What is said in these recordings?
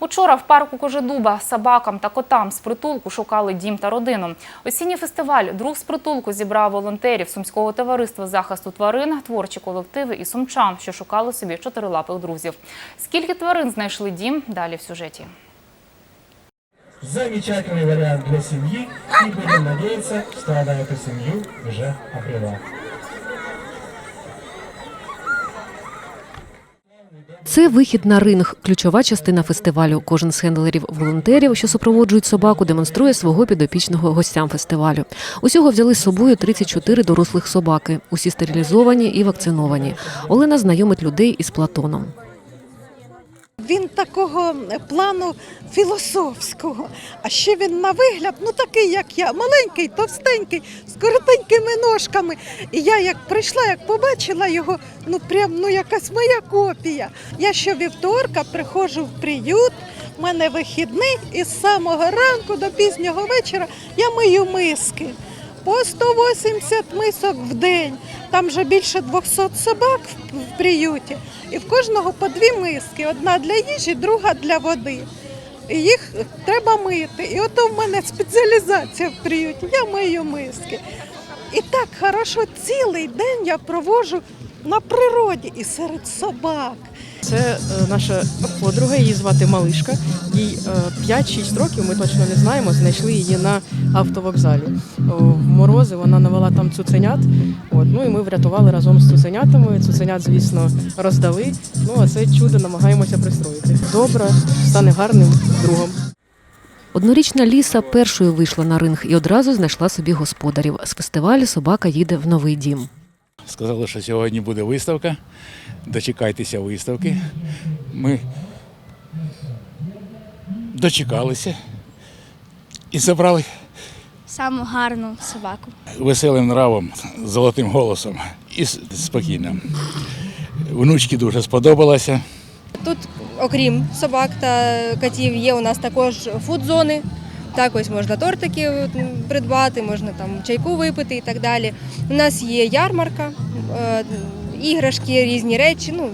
Учора в парку Кожедуба собакам та котам з притулку шукали дім та родину. Осінній фестиваль Друг з притулку зібрав волонтерів Сумського товариства захисту тварин, творчі колективи і сумчан, що шукали собі чотирилапих друзів. Скільки тварин знайшли дім? Далі в сюжеті. Замечательный вариант для семьи и будем надеяться, что она эту семью уже обрела. Це вихід на ринг, ключова частина фестивалю. Кожен з хендлерів-волонтерів, що супроводжують собаку, демонструє свого підопічного гостям фестивалю. Усього взяли з собою 34 дорослих собаки. Усі стерилізовані і вакциновані. Олена знайомить людей із Платоном. Він такого плану філософського. А ще він на вигляд, ну такий, як я, маленький, товстенький, з коротенькими ножками. І я як прийшла, як побачила його, ну прям ну якась моя копія. Я щовівторка приходжу в приют, в мене вихідний, і з самого ранку до пізнього вечора я мию миски. По 180 мисок в день. Там вже більше 200 собак в- приюті. І в кожного по дві миски: одна для їжі, друга для води. І їх треба мити. І ото в мене спеціалізація в приюті. Я мию миски. І так хорошо цілий день я проводжу на природі і серед собак. Це е, наша подруга, її звати Малишка. Їй е, 5-6 років, ми точно не знаємо. Знайшли її на автовокзалі. В морози вона навела там цуценят. От, ну і ми врятували разом з цуценятами. Цуценят, звісно, роздали. Ну а це чудо намагаємося пристроїти. Добре, стане гарним другом. Однорічна Ліса першою вийшла на ринг і одразу знайшла собі господарів. З фестивалю собака їде в новий дім. Сказали, що сьогодні буде виставка. Дочекайтеся виставки. Ми дочекалися і забрали саму гарну собаку. веселим нравом, золотим голосом і спокійно. Внучки дуже сподобалося. Тут, окрім собак та котів, є у нас також фудзони. Так, ось можна тортики придбати, можна там чайку випити і так далі. У нас є ярмарка, е, іграшки, різні речі. Ну,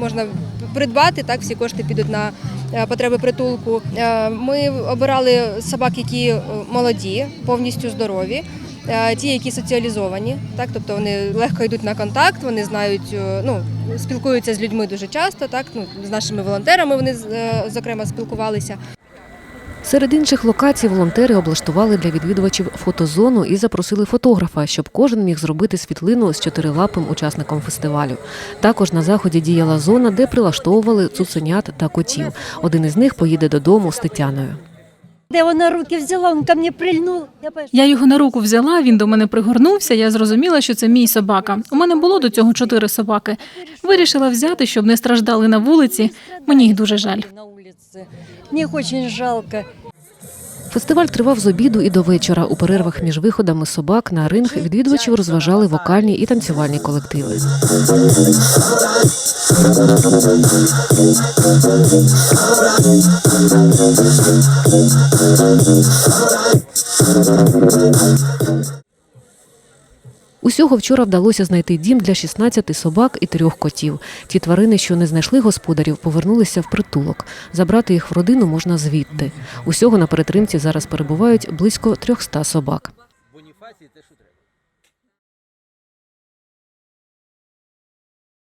можна придбати, так, всі кошти підуть на е, потреби притулку. Е, Ми обирали собак, які е, молоді, повністю здорові. е, Ті, які соціалізовані, так, тобто вони легко йдуть на контакт, вони знають, е, ну, спілкуються з людьми дуже часто, так, ну, з нашими волонтерами вони е, зокрема спілкувалися. Серед інших локацій волонтери облаштували для відвідувачів фотозону і запросили фотографа, щоб кожен міг зробити світлину з чотирилапим учасником фестивалю. Також на заході діяла зона, де прилаштовували цуценят та котів. Один із них поїде додому з Тетяною. Де вона руки взяла, він ко мені прильнув. Я його на руку взяла, він до мене пригорнувся. Я зрозуміла, що це мій собака. У мене було до цього чотири собаки. Вирішила взяти, щоб не страждали на вулиці. Мені їх дуже жаль. Мені їх дуже жалко. Фестиваль тривав з обіду і до вечора. У перервах між виходами собак на ринг відвідувачів розважали вокальні і танцювальні колективи. Усього вчора вдалося знайти дім для 16 собак і трьох котів. Ті тварини, що не знайшли господарів, повернулися в притулок. Забрати їх в родину можна звідти. Усього на перетримці зараз перебувають близько 300 собак.